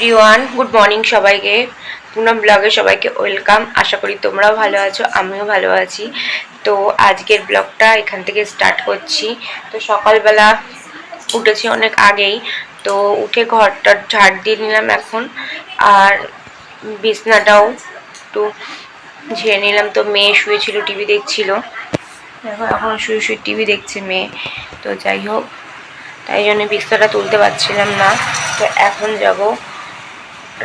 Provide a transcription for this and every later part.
Everyone good morning সবাইকে। পুনম ব্লগে সবাইকে ওয়েলকাম আশা করি তোমরাও ভালো আছো, আমিও ভালো আছি। তো আজকের ব্লগটা এখান থেকে স্টার্ট করছি। তো সকালবেলা উঠেছি অনেক আগেই। তো উঠে ঘরটা ঝাড় দিয়ে নিলাম এখন। আর বিছনাটাও একটু ঝেড়ে নিলাম। তো মেয়ে শুয়েছিল টিভি দেখছিল। দেখো, এখন শুয়ে শুয়ে টিভি দেখছে মেয়ে। তো যাই হোক, তাই জন্য বিছনাটা তুলতে পারছিলাম না। তো এখন যাব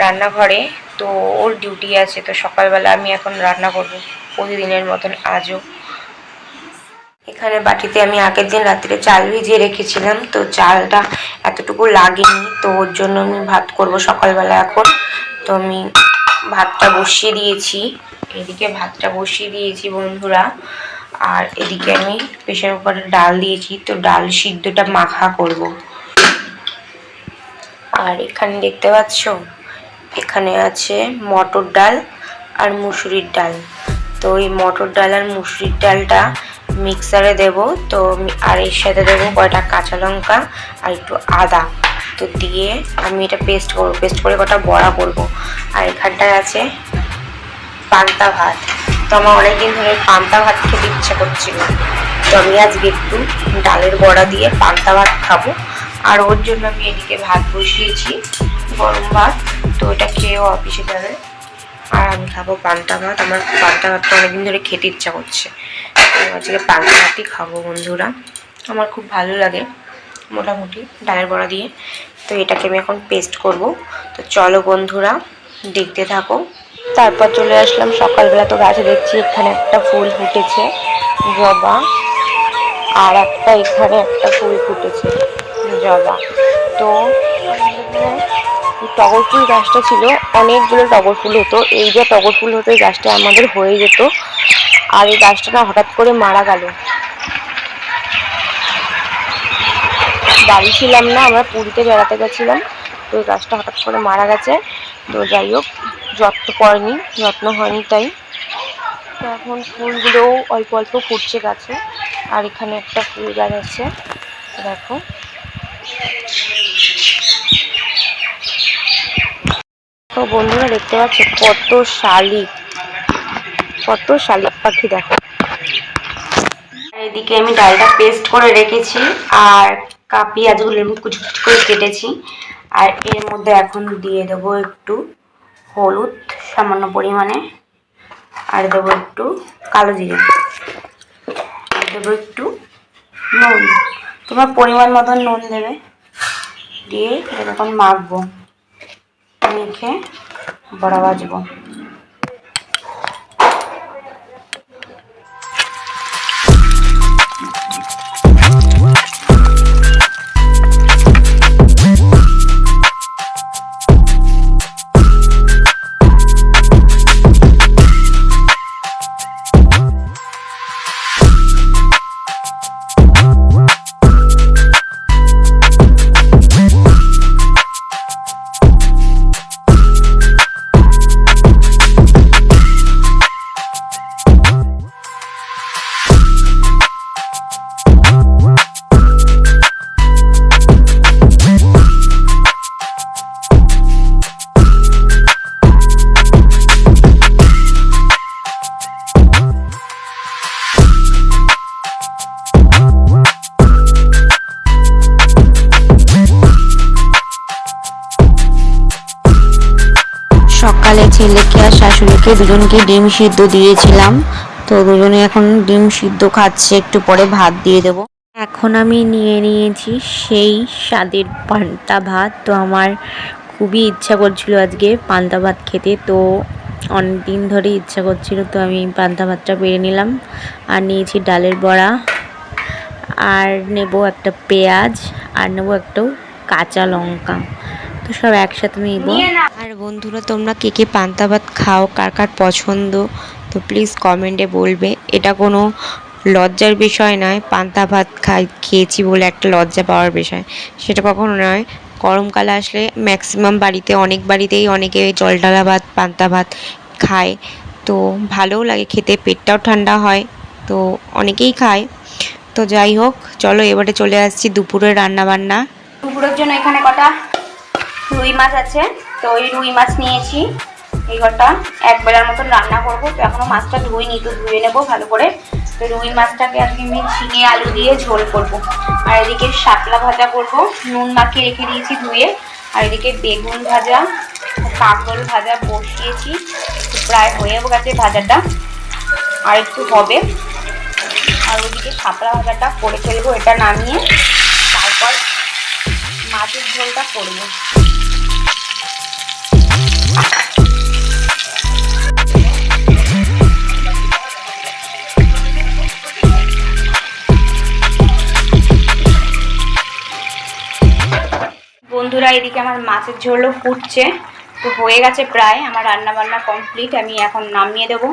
রান্নাঘরে, তো ওর ডিউটি আছে, তো সকালবেলা আমি এখন রান্না করব, প্রতিদিনের মতন আজও। এখানে বাটিতে আমি আগের দিন রাত্রে চাল ভিজিয়ে রেখেছিলাম, তো চালটা এতটুকু লাগেনি, তো ওর জন্য আমি ভাত করব সকালবেলা এখন। তো আমি ভাতটা বসিয়ে দিয়েছি, এদিকে ভাতটা বসিয়ে দিয়েছি বন্ধুরা, আর এদিকে আমি প্রেশার কুকারে ডাল দিয়েছি, তো ডাল সিদ্ধটা মাখা করব। আর এখানে দেখতে পাচ্ছ? এখানে আছে মটর ডাল আর মুসুরির ডাল। তো এই মটর ডাল আর মুসুরির ডালটা মিক্সারে দেব। তো আর এর সাথে দেবো কয়টা কাঁচা লঙ্কা আর একটু আদা। তো দিয়ে আমি এটা পেস্ট করব। পেস্ট করে কটা বড়া করব। আর এখানটায় আছে পান্তা ভাত। তো আমার অনেকদিন ধরে পান্তা ভাত খেতে ইচ্ছা করছিল। তো আমি আজকে একটু ডালের বড়া দিয়ে পান্তা ভাত খাব। আর ওর জন্য আমি এদিকে ভাত বসিয়েছি, গরম ভাত। তো এটা খেয়েও অফিসে যাবে। আর আমি খাব পান্তা ভাত আমার পান্তা ভাতটা অনেকদিন ধরে খেতে ইচ্ছা করছে। তো আজকে পান্তা ভাতই খাব বন্ধুরা। আমার খুব ভালো লাগে মোটামুটি ডালের বড়া দিয়ে। তো এটাকে আমি এখন পেস্ট করব। তো চলো বন্ধুরা, দেখতে থাকো। তারপর চলে আসলাম। সকালবেলা তো গাছে দেখছি এখানে একটা ফুল ফুটেছে। জবা। আর একটা এখানে একটা ফুল ফুটেছে। জবা। তো টগর ফুল গাছটা ছিল, অনেকগুলো টগর ফুল হতো। এই যে টগর ফুল হতো, এই গাছটা আমাদের হয়ে যেত। আর এই গাছটা না হঠাৎ করে মারা গেল। বাড়ি ছিলাম না, আমরা পুরীতে বেড়াতে গেছিলাম, তো এই গাছটা হঠাৎ করে মারা গেছে। তো যাই হোক, যত্ন করেনি, যত্ন হয়নি তাই। তো এখন ফুলগুলোও অল্প অল্প ফুটছে গাছে, আর এখানে একটা ফুল গাছ আছে, দেখো। তো বন্ধুরা, দেখতে পাচ্ছ কত শালিক কত শালিক পাখি, দেখো। এদিকে আমি ডালটা পেস্ট করে রেখেছি, আর পেঁয়াজগুলো আমি কুচি কুচি করে কেটেছি। আর এর মধ্যে এখন দিয়ে দেবো একটু হলুদ, সামান্য পরিমাণে। আর দেবো একটু কালো জিরে। আর দেবো একটু নুন। তোমার পরিমাণ মতন নুন দেবে। দিয়ে তখন মাখবো। মেখে বড়া ভাজবো শাশুড়িকে দুজনকে ডিম সিদ্ধ দিয়েছিলাম। তো দুজনে এখন ডিম সিদ্ধ খাচ্ছে, একটু পরে ভাত দিয়ে দেবো। এখন আমি নিয়ে নিয়েছি সেই স্বাদের পান্তা ভাত। তো আমার খুবই ইচ্ছা করছিল আজকে পান্তা ভাত খেতে। তো অনেক দিন ধরে ইচ্ছা করছিল, তো আমি পান্তা ভাতটা বেড়ে নিলাম। আর নিয়েছি ডালের বড়া। আর নেব একটা পেঁয়াজ, আর নেব একটা কাঁচা লঙ্কা। তো সব একসাথে নিব। বন্ধুরা, তোমরা কে কে পান্তা ভাত খাও, কার কার পছন্দ, তো প্লিজ কমেন্টে বলবে। এটা কোনো লজ্জার বিষয় নয়, পান্তা ভাত খাই, খেয়েছি বলে একটা লজ্জা পাওয়ার বিষয়। সেটা কখনো নয় গরমকালে আসলে ম্যাক্সিমাম বাড়িতে, অনেক বাড়িতেই অনেকে জলডালা ভাত, পান্তা ভাত খায়। তো ভালোও লাগে খেতে, পেটটাও ঠান্ডা হয়, তো অনেকেই খায়। তো যাই হোক, চলো এবারে চলে আসছি দুপুরের রান্না বান্না দুপুরের জন্য এখানে কটা? রুই মাছ আছে। তো ওই রুই মাছ নিয়েছি। এই ঘরটা এক বেলার মতন রান্না করব। তো এখনও মাছটা ধুইনি, তো ধুয়ে নেব ভালো করে। তো রুই মাছটাকে আজকে আমি ঝিঙে আলু দিয়ে ঝোল করব। আর এদিকে শাপলা ভাজা করব। নুন মাখিয়ে রেখে দিয়েছি ধুয়ে। আর এদিকে বেগুন ভাজা কাঁকরোল ভাজা বসিয়েছি। প্রায় হয়ে গেছে ভাজাটা। আর একটু হবে। আর ওদিকে শাপলা ভাজাটা করে ফেলব, এটা নামিয়ে তারপর মাছের ঝোলটা করব। বন্ধুরা, এদিকে আমার মাছের ঝোলও ফুটছে। তো হয়ে গেছে প্রায়, আমার রান্না বান্না কমপ্লিট আমি এখন নামিয়ে দেব।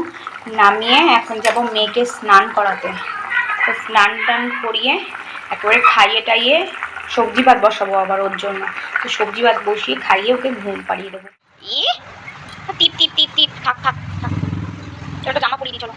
নামিয়ে এখন যাব মেয়েকে স্নান করাতে। তো স্নান টান করিয়ে একেবারে খাইয়ে টাইয়ে সবজি ভাত বসাবো আবার ওর জন্য। তো সবজি ভাত বসিয়ে খাইয়ে ওকে ঘুম পাড়িয়ে দেবো। ই টিপ টিপ টিপ টিপ, থাক থাক থাক। চলো, জামা পরিয়ে দিই, চলো।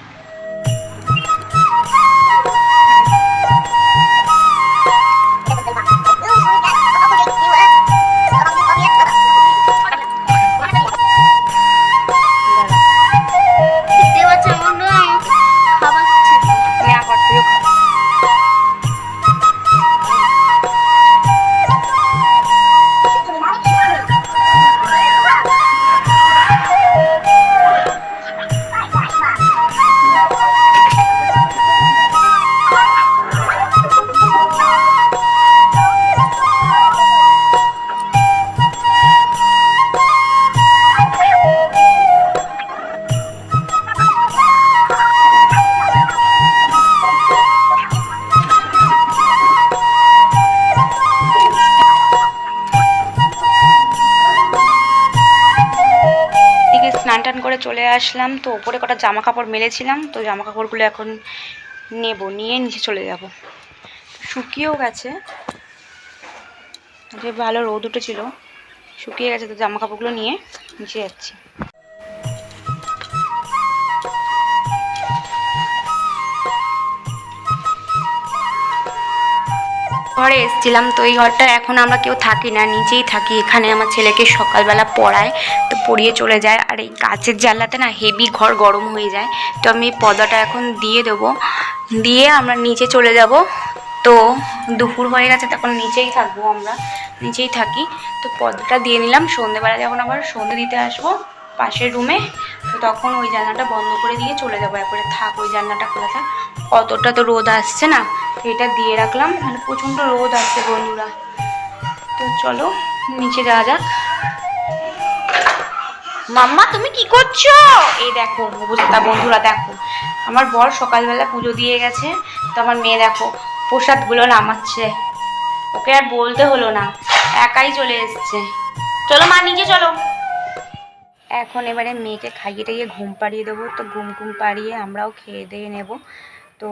আসলাম, তো ওপরে কটা জামা কাপড় মেলেছিলাম, তো জামা কাপড়গুলো এখন নেব, নিয়ে নিচে চলে যাব। শুকিয়েও গেছে। যে ভালো রোদ উঠেছিল, শুকিয়ে গেছে, তো জামা কাপড়গুলো নিয়ে নিচে যাচ্ছি। ঘরে এসেছিলাম তো এই ঘরটা এখন আমরা কেউ থাকি না নিচেই থাকি। এখানে আমার ছেলেকে সকালবেলা পড়ায়, তো পড়িয়ে চলে যায়। আর এই কাচের জানলাতে না হেভি ঘর গরম হয়ে যায়। তো আমি পর্দাটা এখন দিয়ে দেবো। দিয়ে আমরা নিচে চলে যাব। তো দুপুর হয়ে গেছে, তখন নিচেই থাকব আমরা। নিচেই থাকি। তো পর্দাটা দিয়ে নিলাম। সন্ধেবেলা যখন আবার সন্ধে দিতে আসব পাশের রুমে, তো তখন ওই জানলাটা বন্ধ করে দিয়ে চলে যাব। একবারে থাক, ওই জানলাটা খোলা থাক। অতটা তো রোদ আসছে না। এটা দিয়ে রাখলাম। মানে প্রচণ্ড রোদ আসছে বন্ধুরা। তো চলো, নিচে যাওয়া যাক। মাম্মা, তুমি কি করছ? এই দেখো অবস্থা বন্ধুরা, দেখো। আমার বর সকালবেলা পুজো দিয়ে গেছে। তো আমার মেয়ে দেখো, প্রসাদগুলো নামাচ্ছে। ওকে আর বলতে হলো না, একাই চলে এসছে। চলো মা, নিচে চলো। এখন এবারে মেয়েকে খাইয়ে টাইয়ে ঘুম পাড়িয়ে দেবো। তো ঘুম ঘুম পাড়িয়ে আমরাও খেয়ে দিয়ে নেব। তো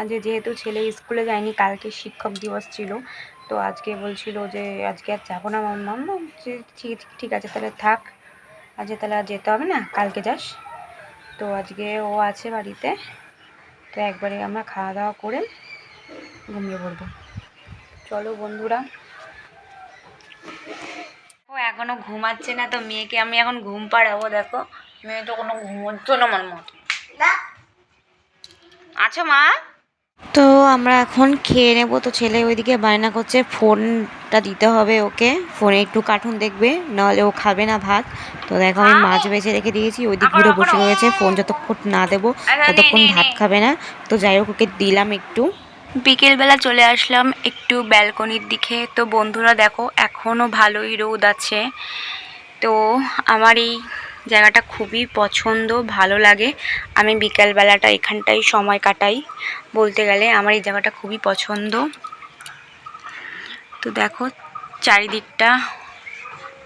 আজ যেহেতু ছেলে স্কুলে যায়নি, কালকে শিক্ষক দিবস ছিল, তো আজকে বলছিল যে আজকে আর যাব না মাম্মাম যে ঠিক ঠিক আছে, তাহলে থাক। আজকে তাহলে আর যেতে হবে না, কালকে যাস। তো আজকে ও আছে বাড়িতে, তো একবারে আমরা খাওয়া দাওয়া করে ঘুমিয়ে পড়ব। চলো বন্ধুরা। ও এখনও ঘুমাচ্ছে না তো, মেয়েকে আমি এখন ঘুম পাড়াবো, দেখো। মেয়ে তো কোনো ঘুমোচ্ছে না আমার মতো। আছো মা। তো আমরা এখন খেয়ে নেব। তো ছেলে ওইদিকে বায়না করছে ফোনটা দিতে হবে ওকে। ফোনে একটু কার্টুন দেখবে নাহলে ও খাবে না ভাত। তো দেখো আমি মাছ বেছে রেখে দিয়েছি ওই দিক ঘুরে বসে রয়েছে ফোন যতক্ষণ না দেবো ততক্ষণ ভাত খাবে না। তো যাই হোক ওকে দিলাম একটু। বিকেলবেলা চলে আসলাম একটু ব্যালকনির দিকে। তো বন্ধুরা দেখো এখনও ভালোই রোদ আছে। তো আমার এই জায়গাটা খুবই পছন্দ, ভালো লাগে। আমি বিকালবেলাটা এখানটাই সময় কাটাই। বলতে গেলে আমার এই জায়গাটা খুবই পছন্দ। তো দেখো, চারিদিকটা,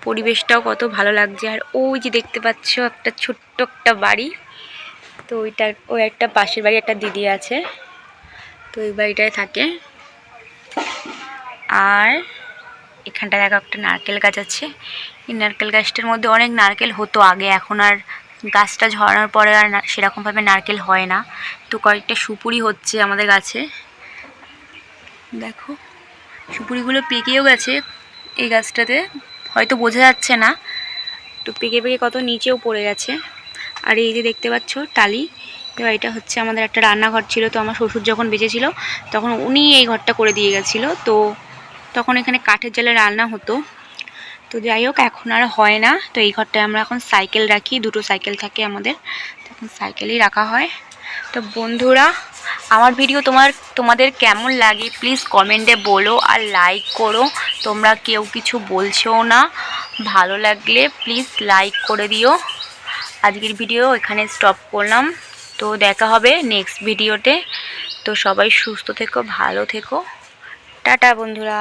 পরিবেশটাও কত ভালো লাগছে। আর ওই যে দেখতে পাচ্ছ একটা ছোট্ট একটা বাড়ি। তো ওইটা, ওই একটা পাশের বাড়ি একটা দিদি আছে। তো ওই বাড়িটায় থাকে। আর এখানটা দেখো একটা নারকেল গাছ আছে। এই নারকেল গাছটার মধ্যে অনেক নারকেল হতো আগে, এখন আর গাছটা ঝরানোর পরে আর সেরকমভাবে নারকেল হয় না। তো কয়েকটা সুপুরি হচ্ছে আমাদের গাছে। দেখো, সুপুরিগুলো পেকেও গেছে এই গাছটাতে। হয়তো বোঝা যাচ্ছে না, তো পেকে পেকে কত নিচেও পড়ে গেছে। আর এই যে দেখতে পাচ্ছ টালি, তো এটা হচ্ছে আমাদের একটা রান্নাঘর ছিল। তো আমার শ্বশুর যখন বেঁচে ছিল তখন উনি এই ঘরটা করে দিয়ে গেছিল। তো তখন এখানে কাঠের জালে রান্না হতো। তো যাই হোক, এখন আর হয় না। তো এই ঘরটায় আমরা এখন সাইকেল রাখি, দুটো সাইকেল থাকে আমাদের। তখন সাইকেলই রাখা হয়। তো বন্ধুরা, আমার ভিডিও তোমার, তোমাদের কেমন লাগে প্লিজ কমেন্টে বলো আর লাইক করো। তোমরা কেউ কিছু বলছো না। ভালো লাগলে প্লিজ লাইক করে দিও। আজকের ভিডিও এখানে স্টপ করলাম। তো দেখা হবে নেক্সট ভিডিওতে তো সবাই সুস্থ থেকো, ভালো থেকো। টাটা বন্ধুরা।